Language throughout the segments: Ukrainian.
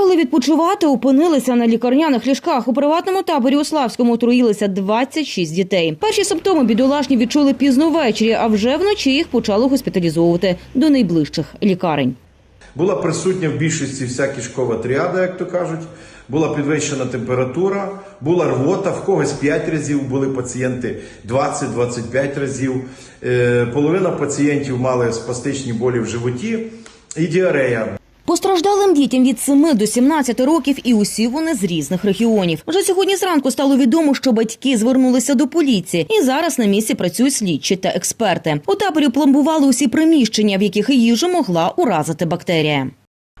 Приїхали відпочивати, опинилися на лікарняних ліжках. У приватному таборі у Славському отруїлися 26 дітей. Перші симптоми бідолашні відчули пізно ввечері, а вже вночі їх почали госпіталізовувати до найближчих лікарень. Була присутня в більшості вся кишкова тріада, як то кажуть. Була підвищена температура, була рвота, в когось 5 разів, були пацієнти 20-25 разів. Е, Половина пацієнтів мали спастичні болі в животі і діарея. Постраждалим дітям від 7 до 17 років і усі вони з різних регіонів. Вже сьогодні зранку стало відомо, що батьки звернулися до поліції, і зараз на місці працюють слідчі та експерти. У таборі пломбували усі приміщення, в яких їжу могла уразити бактерія.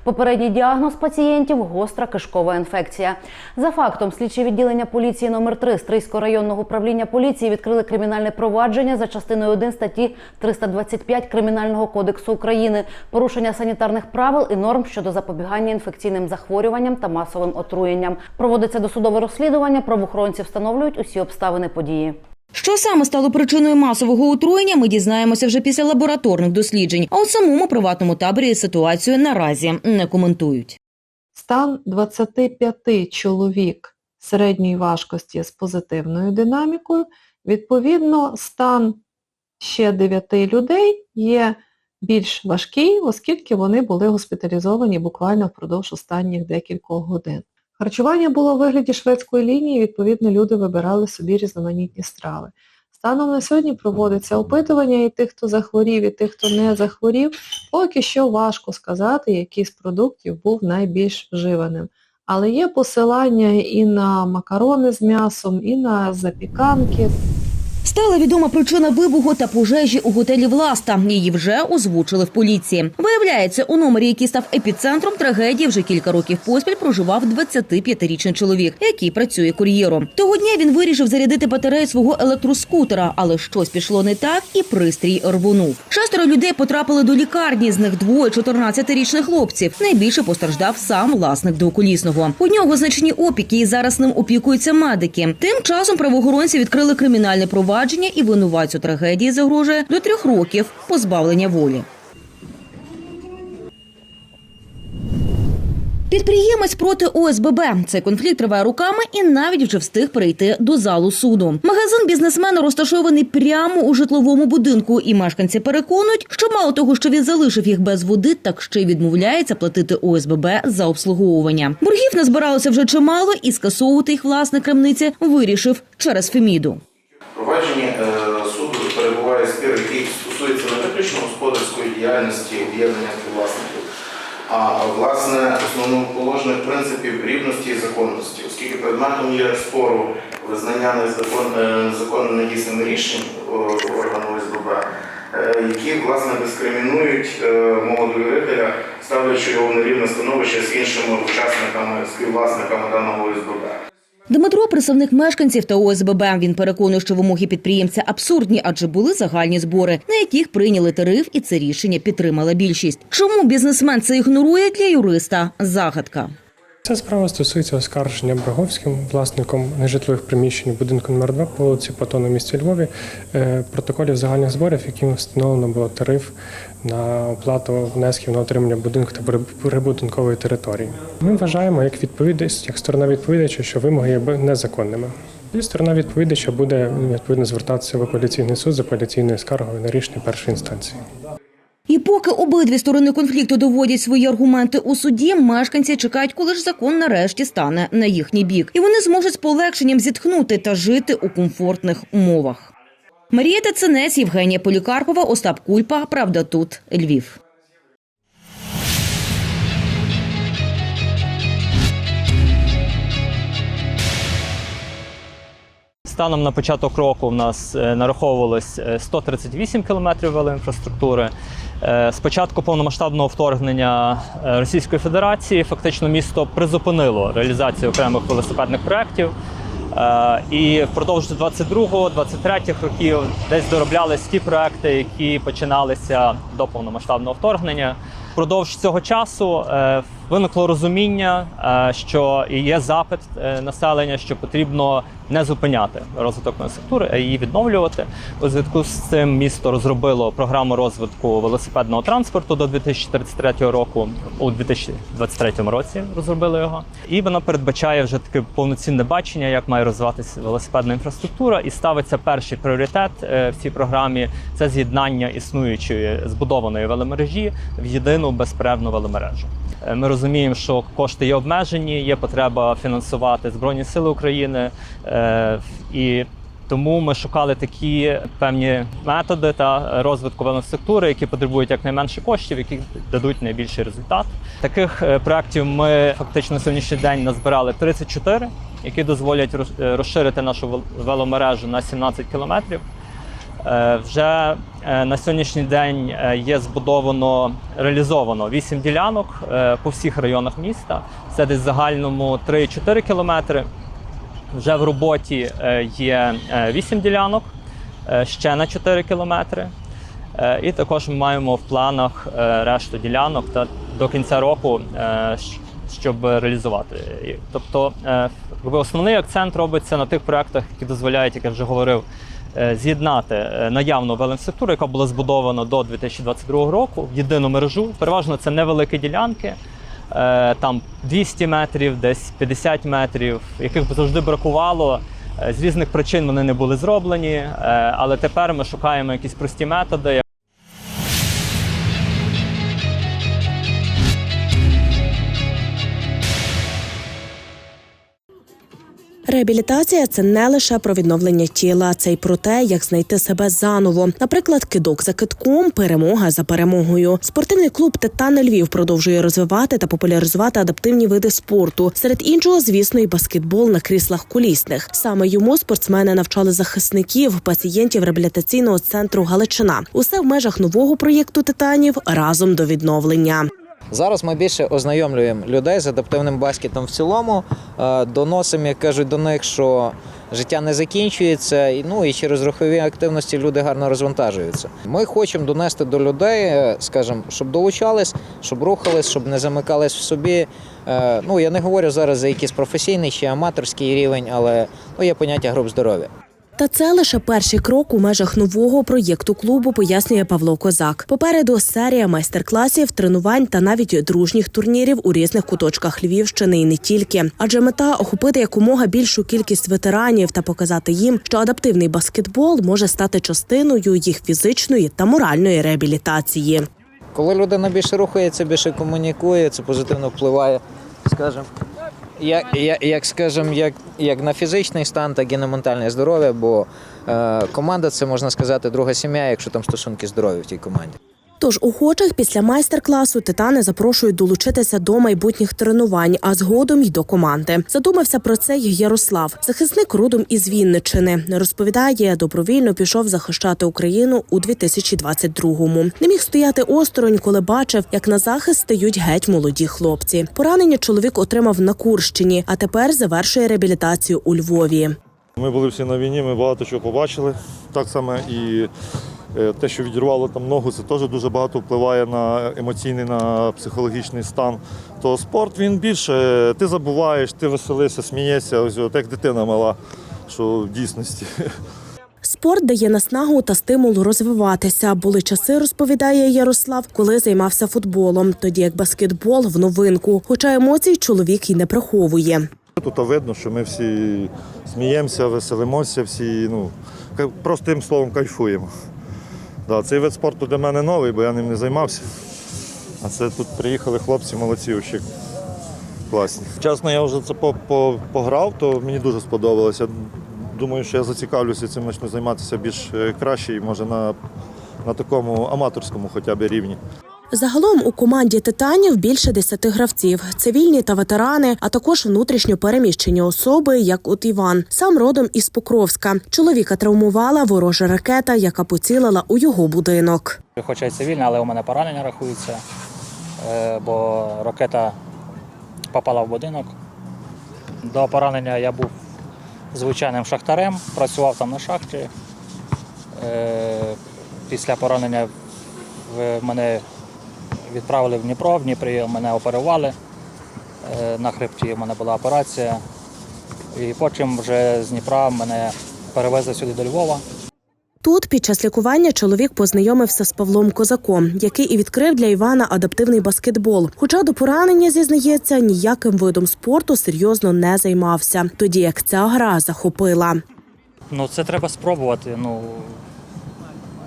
Попередній діагноз пацієнтів гостра кишкова інфекція. За фактом, слідчі відділення поліції номер 3 Стрийського районного управління поліції відкрили кримінальне провадження за частиною 1 статті 325 Кримінального кодексу України, порушення санітарних правил і норм щодо запобігання інфекційним захворюванням та масовим отруєнням. Проводиться досудове розслідування. Правоохоронці встановлюють усі обставини події. Що саме стало причиною масового отруєння, ми дізнаємося вже після лабораторних досліджень. А у самому приватному таборі ситуацію наразі не коментують. Стан 25 чоловік середньої важкості з позитивною динамікою. Відповідно, стан ще 9 людей є більш важкий, оскільки вони були госпіталізовані буквально впродовж останніх декількох годин. Харчування було у вигляді шведської лінії, відповідно, люди вибирали собі різноманітні страви. Станом на сьогодні проводиться опитування і тих, хто захворів, і тих, хто не захворів. Поки що важко сказати, який з продуктів був найбільш вживаним. Але є посилання і на макарони з м'ясом, і на запіканки. Стала відома причина вибуху та пожежі у готелі Власта. Її вже озвучили в поліції. Виявляється, у номері, який став епіцентром трагедії, вже кілька років поспіль проживав 25-річний чоловік, який працює кур'єром. Того дня він вирішив зарядити батарею свого електроскутера, але щось пішло не так, і пристрій рвонув. Шестеро людей потрапили до лікарні. З них двоє 14-річних хлопців. Найбільше постраждав сам власник двоколісного. У нього значні опіки, і зараз ним опікуються медики. Тим часом правоохоронці відкрили кримінальне провадження і винуватцю трагедії загрожує до трьох років позбавлення волі. Підприємець проти ОСББ. Цей конфлікт триває руками і навіть вже встиг перейти до залу суду. Магазин бізнесмена розташований прямо у житловому будинку, і мешканці переконують, що мало того, що він залишив їх без води, так ще й відмовляється платити ОСББ за обслуговування. Боргів назбиралося вже чимало, і скасовувати їх власник крамниці вирішив через Феміду. Провадженні е, суду перебуває спір, який стосується не виключно господарської діяльності об'єднання співвласників, а власне основоположних принципів рівності і законності, оскільки предметом є спору визнання е, незаконно недійсними рішень органу ОСББ, е, які власне дискримінують е, мого ставлячи його в нерівне становище з іншими учасниками, співвласниками даного ОСББ. Дмитро, представник мешканців та ОСББ, він переконує, що вимоги підприємця абсурдні, адже були загальні збори, на яких прийняли тариф, і це рішення підтримала більшість. Чому бізнесмен це ігнорує для юриста? Загадка. Ця справа стосується оскарження Браговським, власником нежитлових приміщень будинку номер 2 по вулиці Патона місті Львові, е, протоколів загальних зборів, яким встановлено було тариф на оплату внесків на отримання будинку та прибудинкової території. Ми вважаємо, як відповідач, як сторона відповідача, що вимоги є незаконними. І сторона відповідача буде відповідно звертатися в апеляційний суд з апеляційною скаргою на рішення першої інстанції. І поки обидві сторони конфлікту доводять свої аргументи у суді, мешканці чекають, коли ж закон нарешті стане на їхній бік, і вони зможуть з полегшенням зітхнути та жити у комфортних умовах. Марія Тацинець, Євгенія Полікарпова, Остап Кульпа. Правда, тут Львів. Станом на початок року в нас е, нараховувалось е, 138 кілометрів велоінфраструктури. Е, З початку повномасштабного вторгнення е, Російської Федерації фактично місто призупинило реалізацію окремих велосипедних проєктів. Е, І впродовж 22-23 років десь дороблялись ті проекти, які починалися до повномасштабного вторгнення. Впродовж цього часу е, виникло розуміння, е, що є запит е, населення, що потрібно не зупиняти розвиток інфраструктури, а її відновлювати. У зв'язку з цим місто розробило програму розвитку велосипедного транспорту до 2033 року. У 2023 році розробили його, і вона передбачає вже таке повноцінне бачення, як має розвиватися велосипедна інфраструктура, і ставиться перший пріоритет е, в цій програмі це з'єднання існуючої збудованої веломережі в єдину безперервну веломережу. Ми розуміємо, що кошти є обмежені, є потреба фінансувати Збройні Сили України е, і. Тому ми шукали такі певні методи та розвитку велоструктури, які потребують якнайменше коштів, які дадуть найбільший результат. Таких е, проєктів ми фактично на сьогоднішній день назбирали 34, які дозволять е, розширити нашу веломережу на 17 кілометрів. Е, Вже е, на сьогоднішній день е, є збудовано реалізовано 8 ділянок по всіх районах міста. Це десь в загальному 3-4 кілометри. Вже в роботі є 8 ділянок ще на 4 кілометри. І також ми маємо в планах решту ділянок та до кінця року, щоб реалізувати. Тобто, основний акцент робиться на тих проектах, які дозволяють, як я вже говорив, з'єднати е, наявну велоінфраструктуру, яка була збудована до 2022 року в єдину мережу. Переважно це невеликі ділянки. е, Там 200 метрів, десь 50 метрів, яких завжди бракувало. Е, З різних причин вони не були зроблені, е, але тепер ми шукаємо якісь прості методи, Реабілітація це не лише про відновлення тіла, це й про те, як знайти себе заново. Наприклад, кидок за китком, перемога за перемогою. Спортивний клуб Титан Львів продовжує розвивати та популяризувати адаптивні види спорту. Серед іншого, звісно, і баскетбол на кріслах колісних. Саме йому спортсмени навчали захисників, пацієнтів реабілітаційного центру Галичина. Усе в межах нового проєкту титанів разом до відновлення. Зараз ми більше ознайомлюємо людей з адаптивним баскетом в цілому, е, доносимо, як кажуть, до них, що життя не закінчується, і, ну і через рухові активності люди гарно розвантажуються. Ми хочемо донести до людей, е, скажімо, щоб долучались, щоб рухались, щоб не замикались в собі. Е, Ну я не говорю зараз за якийсь професійний чи аматорський рівень, але ну, є поняття груп здоров'я. Та це лише перший крок у межах нового проєкту клубу, пояснює Павло Козак. Попереду серія майстер-класів, тренувань та навіть дружніх турнірів у різних куточках Львівщини і не тільки. Адже мета охопити якомога більшу кількість ветеранів та показати їм, що адаптивний баскетбол може стати частиною їх фізичної та моральної реабілітації. Коли людина більше рухається, більше комунікує, це позитивно впливає, скажімо, як, як, як, скажімо, як, як на фізичний стан, так і на ментальне здоров'я, бо е, команда це можна сказати друга сім'я, якщо там стосунки здоров'я в тій команді. Тож охочих після майстер-класу титани запрошують долучитися до майбутніх тренувань, а згодом й до команди. Задумався про це й Ярослав, захисник родом із Вінничини. Розповідає, добровільно пішов захищати Україну у 2022-му. Не міг стояти осторонь, коли бачив, як на захист стають геть молоді хлопці. Поранення чоловік отримав на Курщині, а тепер завершує реабілітацію у Львові. Ми були всі на війні, ми багато чого побачили. Так само і те, що відірвало там ногу, це теж дуже багато впливає на емоційний, на психологічний стан. То спорт він більше, ти забуваєш, ти веселишся, смієшся, ось от як дитина мала, що в дійсності. Спорт дає наснагу та стимул розвиватися. Були часи, розповідає Ярослав, коли займався футболом, тоді як баскетбол в новинку. Хоча емоцій чоловік і не приховує. Тут видно, що ми всі сміємося, веселимося, всі ну, простим словом кайфуємо. Да, цей вид спорту для мене новий, бо я ним не займався. А це тут приїхали хлопці, молодці, вообще класні. Чесно, я вже це по- по- пограв, то мені дуже сподобалося. Думаю, що я зацікавлюся цим почну займатися більш е, краще і може на, на такому аматорському хоча б рівні. Загалом у команді титанів більше десяти гравців, цивільні та ветерани, а також внутрішньо переміщені особи, як от Іван, сам родом із Покровська. Чоловіка травмувала ворожа ракета, яка поцілила у його будинок. Хоча й цивільна, але у мене поранення рахується, е, бо ракета попала в будинок. До поранення я був звичайним шахтарем, працював там на шахті. Е, Після поранення в- мене відправили в Дніпро, в Дніпрі мене оперували. Е, На хребті в мене була операція. І потім вже з Дніпра мене перевезли сюди до Львова. Тут під час лікування чоловік познайомився з Павлом Козаком, який і відкрив для Івана адаптивний баскетбол. Хоча до поранення зізнається, ніяким видом спорту серйозно не займався, тоді як ця гра захопила. Ну, це треба спробувати. Ну,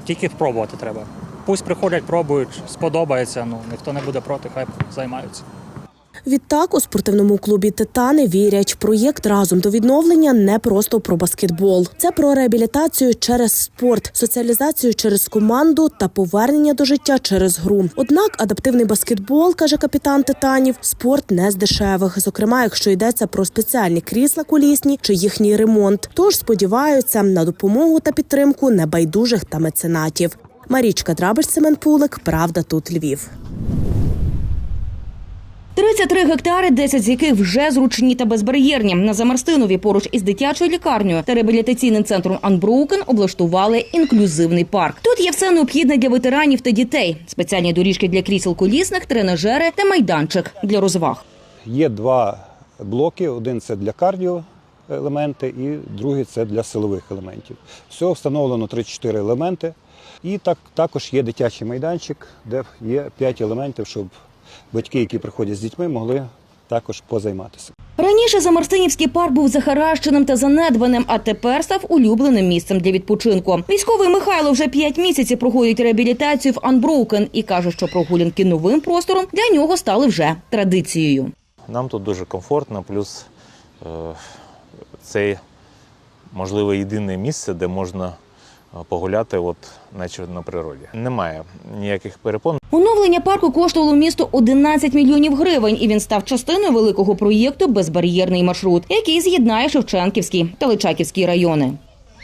тільки спробувати треба. Пусть приходять, пробують, сподобається, ну, ніхто не буде проти, хай займаються. Відтак у спортивному клубі Титани вірять, проєкт разом до відновлення не просто про баскетбол. Це про реабілітацію через спорт, соціалізацію через команду та повернення до життя через гру. Однак адаптивний баскетбол, каже капітан Титанів, спорт не з дешевих, зокрема, якщо йдеться про спеціальні крісла колісні чи їхній ремонт. Тож сподіваються на допомогу та підтримку небайдужих та меценатів. Марічка Драбич, Семен Пулик, Правда тут Львів. 33 гектари, 10 з яких вже зручні та безбар'єрні. На Замарстинові поруч із дитячою лікарнею та реабілітаційним центром Unbroken облаштували інклюзивний парк. Тут є все необхідне для ветеранів та дітей: спеціальні доріжки для крісел колісних, тренажери та майданчик для розваг. Є два блоки: один це для кардіо елементи, і другий це для силових елементів. Всього встановлено 34 елементи. І так, також є дитячий майданчик, де є 5 елементів, щоб батьки, які приходять з дітьми, могли також позайматися. Раніше Замарстинівський парк був захаращеним та занедбаним, а тепер став улюбленим місцем для відпочинку. Військовий Михайло вже п'ять місяців проходить реабілітацію в Unbroken і каже, що прогулянки новим простором для нього стали вже традицією. Нам тут дуже комфортно, плюс е, це, можливо, єдине місце, де можна е, погуляти, от, наче на природі. Немає ніяких перепон. Оновлення парку коштувало місту 11 мільйонів гривень, і він став частиною великого проєкту Безбар'єрний маршрут, який з'єднає Шевченківський та Личаківський райони.